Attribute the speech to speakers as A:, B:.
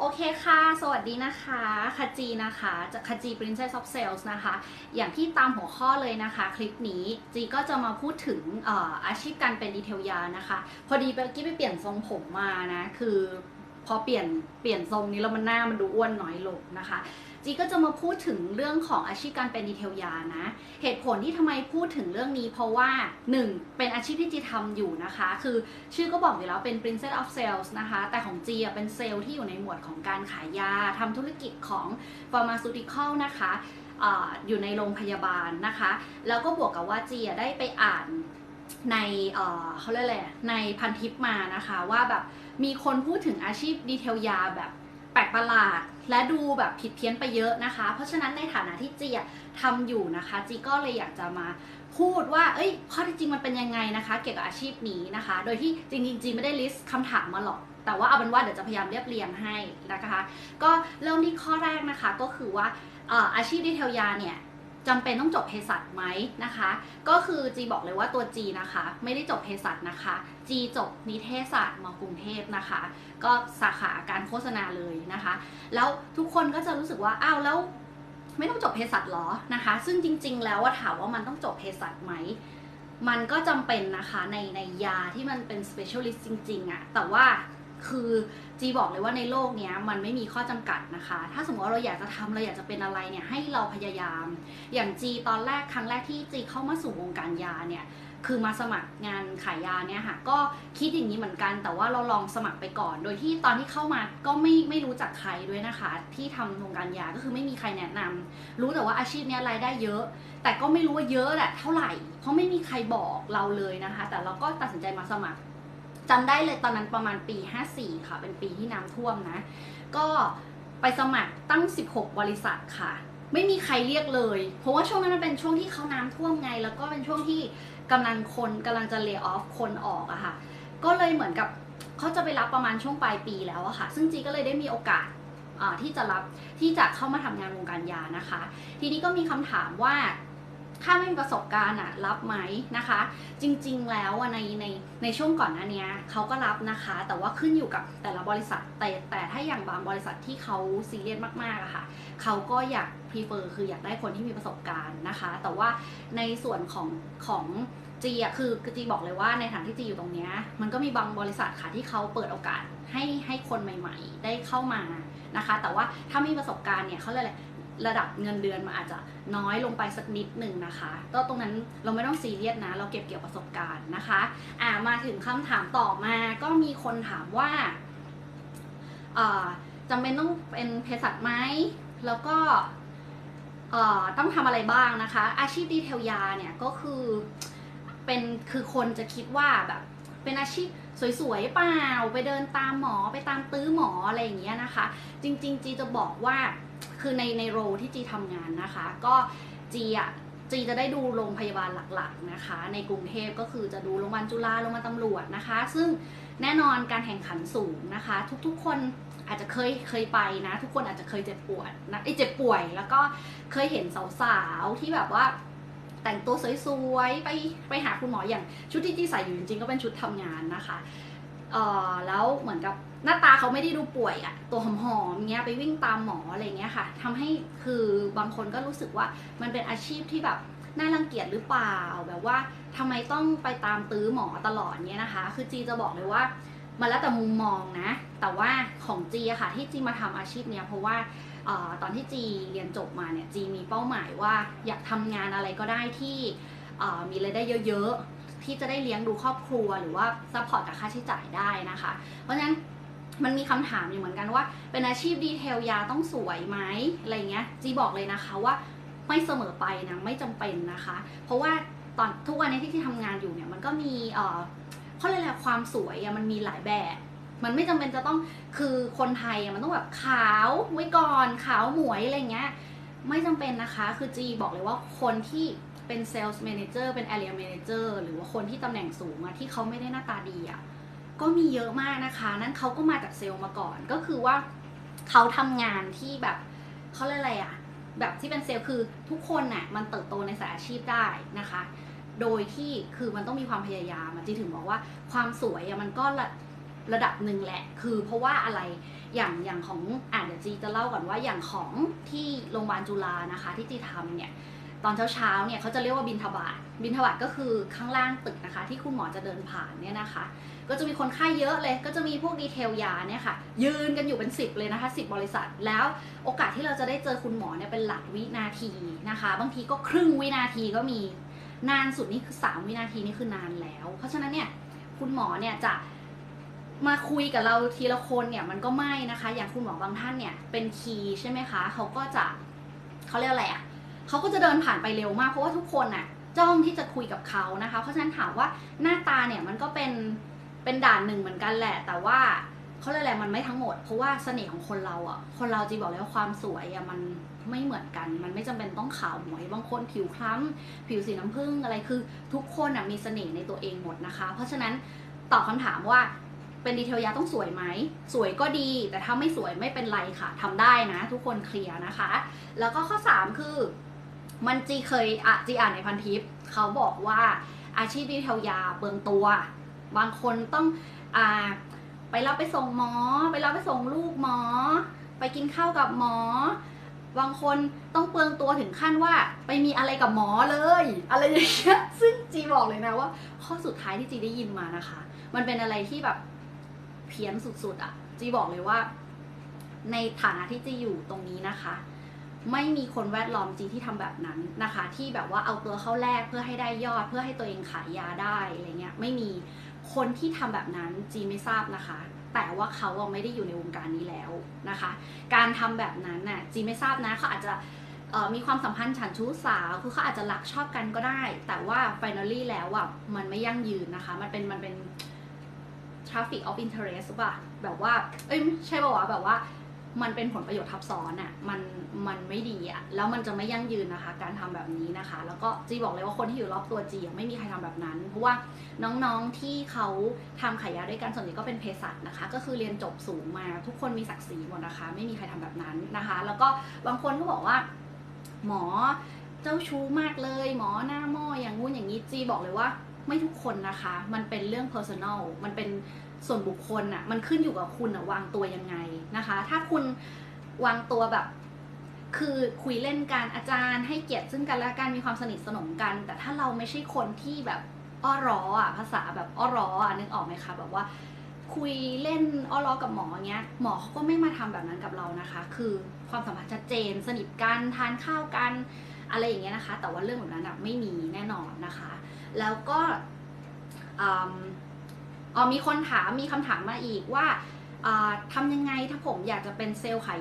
A: โอเคค่ะ สวัสดีนะคะคาจีนะคะจากคาจี Princess of Sales นะคะ อย่างที่ตามหัวข้อเลยนะคะ คลิปนี้จีก็จะมาพูดถึงเอ่ออาชีพการเป็นดีเทลยานะคะ พอดีเบลกี้ไปเปลี่ยนทรงผมมานะ คือ พอเปลี่ยนเปลี่ยนทรงนี้แล้วมันหน้ามันดูอ้วนน้อยลงนะคะ จีก็จะมาพูดถึงเรื่องของอาชีพการเป็นดีเทลยานะ เหตุผลที่ทำไมพูดถึงเรื่องนี้เพราะว่า 1. เป็นอาชีพที่จีทำอยู่นะคะ คือชื่อก็บอกอยู่แล้วเป็น Princess of Sales นะคะ แต่ของจีอะเป็นเซลล์ที่อยู่ในหมวดของการขายยาทำธุรกิจของ Pharmaceutical นะคะอยู่ในโรงพยาบาลนะคะ แล้วก็บวกกับว่าจีได้ไปอ่านในเขาเรียกอะไรในพันทิปมานะคะว่าแบบ มีคนพูดถึงอาชีพดีเทลยาแบบแปลกประหลาด และดูแบบผิดเพี้ยนไปเยอะนะคะ เพราะฉะนั้นในฐานะที่จีทำอยู่นะคะ จีก็เลยอยากจะมาพูดว่า เอ้ยข้อที่จริงมันเป็นยังไงนะคะ เกี่ยวกับอาชีพนี้นะคะ โดยที่จริงๆจีไม่ได้ลิสต์คำถามมาหรอก แต่ว่าเอาเป็นว่าเดี๋ยวจะพยายามเรียบเรียงให้นะคะ ก็เริ่มที่ข้อแรกนะคะก็คือว่าเอ่ออาชีพดีเทลยาเนี่ย จำเป็นต้องจบเภสัชไหมนะคะ ก็คือจีบอกเลยว่าตัวจีนะคะ ไม่ได้จบเภสัชนะคะ จีจบนิเทศศาสตร์มกรุงเทพนะคะ ก็สาขาการโฆษณาเลยนะคะ แล้วทุกคนก็จะรู้สึกว่าอ้าวแล้วไม่ต้องจบเภสัชหรอนะคะ ซึ่งจริง ๆ แล้วว่าถามว่ามันต้องจบเภสัชไหมมันก็จำเป็นนะคะในในยาที่มันเป็น specialist จริงๆอะแต่ว่า คือจีบอกเลยว่าในโลกเนี้ยมันไม่มีข้อจำกัดนะคะ ถ้าสมมติว่าเราอยากจะทำเราอยากจะเป็นอะไรเนี่ยให้เราพยายาม อย่างจีตอนแรกครั้งแรกที่จีเข้ามาสู่วงการยาเนี่ยคือมาสมัครงานขายยาเนี่ยค่ะก็คิดอย่างนี้เหมือนกัน แต่ว่าเราลองสมัครไปก่อน โดยที่ตอนที่เข้ามาก็ไม่ไม่รู้จักใครด้วยนะคะ ที่ทำวงการยาก็คือไม่มีใครแนะนำรู้แต่ว่าอาชีพเนี้ยรายได้เยอะ แต่ก็ไม่รู้ว่าเยอะแหละเท่าไหร่ เพราะไม่มีใครบอกเราเลยนะคะ แต่เราก็ตัดสินใจมาสมัคร จำได้เลยตอนนั้นประมาณปี 54 ค่ะ เป็นปีที่น้ำท่วมนะ ก็ไปสมัครตั้ง 16 บริษัทค่ะ ไม่มีใครเรียกเลย เพราะว่าช่วงนั้นมันเป็นช่วงที่เขาน้ำท่วมไง แล้วก็เป็นช่วงที่กำลังคนกำลังจะเลิกออฟคนออกอะค่ะ ก็เลยเหมือนกับเขาจะไปรับประมาณช่วงปลายปีแล้วอะค่ะ ซึ่งจีก็เลยได้มีโอกาสที่จะรับที่จะเข้ามาทำงานวงการยานะคะ ทีนี้ก็มีคำถามว่า ถ้าไม่มีประสบการณ์อะรับไหมนะคะ จริงๆแล้วในในในช่วงก่อนหน้านี้เขาก็รับนะคะ แต่ว่าขึ้นอยู่กับแต่ละบริษัท แต่แต่ถ้าอย่างบางบริษัทที่เขาซีเรียสมากๆอะค่ะเขาก็อยาก prefer คืออยากได้คนที่มีประสบการณ์นะคะ แต่ว่าในส่วนของของจีอะคือจีบอกเลยว่าในฐานที่จีอยู่ตรงนี้มันก็มีบางบริษัทค่ะที่เขาเปิดโอกาสให้ให้คนใหม่ ๆ ได้เข้ามานะคะ แต่ว่าถ้าไม่มีประสบการณ์เนี่ยเขาเลยกอะไระดับเงินเดือนมันอาจจะน้อยลงไปสักนิดหนึ่งนะคะก็ตรงนั้นเราไม่ต้องซีเรียสนะ เราเก็บเกี่ยวประสบการณ์นะคะ อ่ามาถึงคำถามต่อมาก็มีคนถามว่าจำเป็นต้องเป็นเภสัชไหมแล้วก็ต้องทำอะไรบ้างนะคะ อาชีพดีเทลยาเนี่ยก็คือเป็นคือคนจะคิดว่าแบบเป็นอาชีพสวยๆเปล่า ไปเดินตามหมอไปตามตื้อหมออะไรอย่างเงี้ยนะคะ จริงๆจีจะบอกว่า คือในในโรที่จีทำงานนะคะ ก็จีอะจีจะได้ดูโรงพยาบาลหลักๆนะคะ ในกรุงเทพก็คือจะดูโรงพยาบาลจุฬาโรงพยาบาลตำรวจนะคะ ซึ่งแน่นอนการแข่งขันสูงนะคะ ทุกๆ คนอาจจะเคยเคยไปนะ ทุกคนอาจจะเคยเจ็บปวดนะไอยเจ็บป่วย แล้วก็เคยเห็นสาวๆที่แบบว่าแต่งตัวสวยๆไปไปหาคุณหมออย่างชุดที่จีใส่อยู่จริงๆก็เป็นชุดทำงานนะคะเออแล้วเหมือนกับ หน้าตาเขาไม่ได้ดูป่วยอะตัวหอมๆเงี้ยไปวิ่งตามหมออะไรเงี้ยค่ะทำให้คือบางคนก็รู้สึกว่ามันเป็นอาชีพที่แบบน่ารังเกียจหรือเปล่าแบบว่าทำไมต้องไปตามตื้อหมอตลอดเนี้ยนะคะ คือจีจะบอกเลยว่ามันแล้วแต่มุมมองนะ แต่ว่าของจีอะค่ะที่จีมาทำอาชีพเนี้ยเพราะว่าออตอนที่จีเรียนจบมาเนี่ยจีมีเป้าหมายว่าอยากทำงานอะไรก็ได้ที่มีรายได้เยอะๆที่จะได้เลี้ยงดูครอบครัวหรือว่าซัพพอร์ตกับค่าใช้จ่ายได้นะคะ เพราะฉะนั้น มันมีคำถามอยู่เหมือนกันว่า เป็นอาชีพดีเทลยาต้องสวยไหมอะไรเงี้ยจีบอกเลยนะคะว่าไม่เสมอไปนะไม่จำเป็นนะคะ เพราะว่าตอนทุกวันนี้ที่ที่ทำงานอยู่เนี่ยมันก็มีเอ่อเขาเรียกอะไรความสวยมันมีหลายแบบ มันไม่จำเป็นจะต้องคือคนไทยมันต้องแบบขาวไว้ก่อนขาวหมวยอะไรเงี้ยไม่จำเป็นนะคะ คือจีบอกเลยว่าคนที่เป็น Sales Manager เป็น Area Manager หรือว่าคนที่ตำแหน่งสูงอะที่เขาไม่ได้หน้าตาดีอะ ก็มีเยอะมากนะคะ นั่นเขาก็มาจากเซลล์มาก่อนก็คือว่าเขาทำงานที่แบบเขาเรียกอะไรอะแบบที่เป็นเซลล์คือทุกคนน่ะมันเติบโตในสายอาชีพได้นะคะ โดยที่คือมันต้องมีความพยายามจีถึงบอกว่าความสวยอะมันก็ละระดับหนึ่งแหละ คือเพราะว่าอะไรอย่างอย่างของอ่านเดี๋ยวจีจะเล่าก่อนว่าอย่างของที่โรงพยาบาลจุฬานะคะ ที่จีทำเนี่ย ตอนเช้าเช้าๆเนี่ยเขาจะเรียกว่าบินทบาทบินทบาทก็คือข้างล่างตึกนะคะ ที่คุณหมอจะเดินผ่านเนี่ยนะคะ ก็จะมีคนไข้เยอะเลย ก็จะมีพวกดีเทลยาเนี่ยค่ะ ยืนกันอยู่เป็น 10 เลยนะคะ 10 บริษัท แล้วโอกาสที่เราจะได้เจอคุณหมอเนี่ยเป็นหลักวินาทีนะคะ บางทีก็ครึ่งวินาทีก็มีนานสุดนี่คือ 3 วินาทีนี่คือนานแล้ว เพราะฉะนั้นเนี่ยคุณหมอเนี่ยจะมาคุยกับเราทีละคนเนี่ยมันก็ไม่นะคะ อย่างคุณหมอบางท่านเนี่ยเป็นคีย์ใช่ไหมคะเขาก็จะเขาเรียกอะไรอะ เขาก็จะเดินผ่านไปเร็วมากเพราะว่าทุกคนน่ะจ้องที่จะคุยกับเขานะคะ เพราะฉะนั้นถามว่าหน้าตาเนี่ยมันก็เป็นเป็นด่านหนึ่งเหมือนกันแหละ แต่ว่าเขาเรียกอะมันไม่ทั้งหมด เพราะว่าเสน่ห์ของคนเราอะ่ะ คนเราจีบอกเลยว่าความสวยอะ่ะมันไม่เหมือนกัน มันไม่จำเป็นต้องขาวหมวย บางคนผิวคล้ำ ผิวสีน้ำผึ้งอะไรคือ ทุกคนอะมีเสน่ห์ในตัวเองหมดนะคะ เพราะฉะนั้นตอบคำถามว่าเป็นดีเทลยาต้องสวยไหม สวยก็ดี แต่ถ้าไม่สวยไม่เป็นไรค่ะทำได้นะ ทุกคนเคลียร์นะคะ แล้วก็ข้อ 3 คือ มันจีเคยอะจีอ่านในพันทิปเขาบอกว่าอาชีพดีเทลยาเปลืองตัว บางคนต้องอ่าไปรับไปส่งหมอ ไปรับไปส่งลูกหมอ ไปกินข้าวกับหมอ บางคนต้องเปลืองตัวถึงขั้นว่า ไปมีอะไรกับหมอเลย อะไรอย่างเงี้ยซึ่งจีบอกเลยนะว่า ข้อสุดท้ายที่จีได้ยินมานะคะ มันเป็นอะไรที่แบบเพี้ยนสุดๆอะ่ะจีบอกเลยว่า ในฐานะที่จีอยู่ตรงนี้นะคะ ไม่มีคนแวดล้อมจีที่ทำแบบนั้นนะคะ ที่แบบว่าเอาตัวเข้าแลกเพื่อให้ได้ยอด เพื่อให้ตัวเองขายยาได้อะไรเงี้ยไม่มีคนที่ทำแบบนั้นจีไม่ทราบนะคะ แต่ว่าเขาไม่ได้อยู่ในวงการนี้แล้วนะคะ การทำแบบนั้นน่ะจีไม่ทราบนะเขาอาจจะมีความสัมพันธ์ฉันชู้สาวคือเขาอาจจะรักชอบกันก็ได้ แต่ว่า finally แล้วอะมันไม่ยั่งยืนนะคะ มันเป็นมันเป็น traffic of interest ป่ะแบบว่า เอ้ยใช่ป่าวะแบบว่า มันเป็นผลประโยชน์ทับซ้อนอะ่ะมันมันไม่ดีอะ่ะแล้วมันจะไม่ยั่งยืนนะคะ การทำแบบนี้นะคะ แล้วก็จีบอกเลยว่าคนที่อยู่รอบตัวจีอะไม่มีใครทำแบบนั้น เพราะว่าน้องๆที่เขาทำขายยาด้วยกันส่วนใหญ่ก็เป็นเภสัชนะคะ ก็คือเรียนจบสูงมาทุกคนมีศักดิ์ศรีหมดนะคะ ไม่มีใครทำแบบนั้นนะคะ แล้วก็บางคนก็บอกว่า หมอเจ้าชู้มากเลย หมอหน้าหม้ออย่างงู้นอย่างนี้จีบอกเลยว่าไม่ทุกคนนะคะ มันเป็นเรื่อง personal มันเป็น ส่วนบุคคลอะมันขึ้นอยู่กับคุณอะวางตัวยังไงนะคะ ถ้าคุณวางตัวแบบ คือคุยเล่นกันอาจารย์ ให้เกียรติซึ่งกันและกันมีความสนิทสนมกัน แต่ถ้าเราไม่ใช่คนที่แบบอ้อร้ออะภาษาแบบอ้อร้ออะนึกออกไหมคะแบบว่า คุยเล่นอ้อล้อกับหมอเงี้ย หมอเขาก็ไม่มาทำแบบนั้นกับเรานะคะ คือความสัมพันธ์ชัดเจน สนิทกันทานข้าวกันอะไรอย่างเงี้ยนะคะ แต่ว่าเรื่องแบบนั้นไม่มีแน่นอนนะคะ แล้วก็ มอ๋อมีคนถามมีคำถามมาอีกว่าอ่าทำยังไงถ้าผมอยากจะเป็นเซลล์ขาย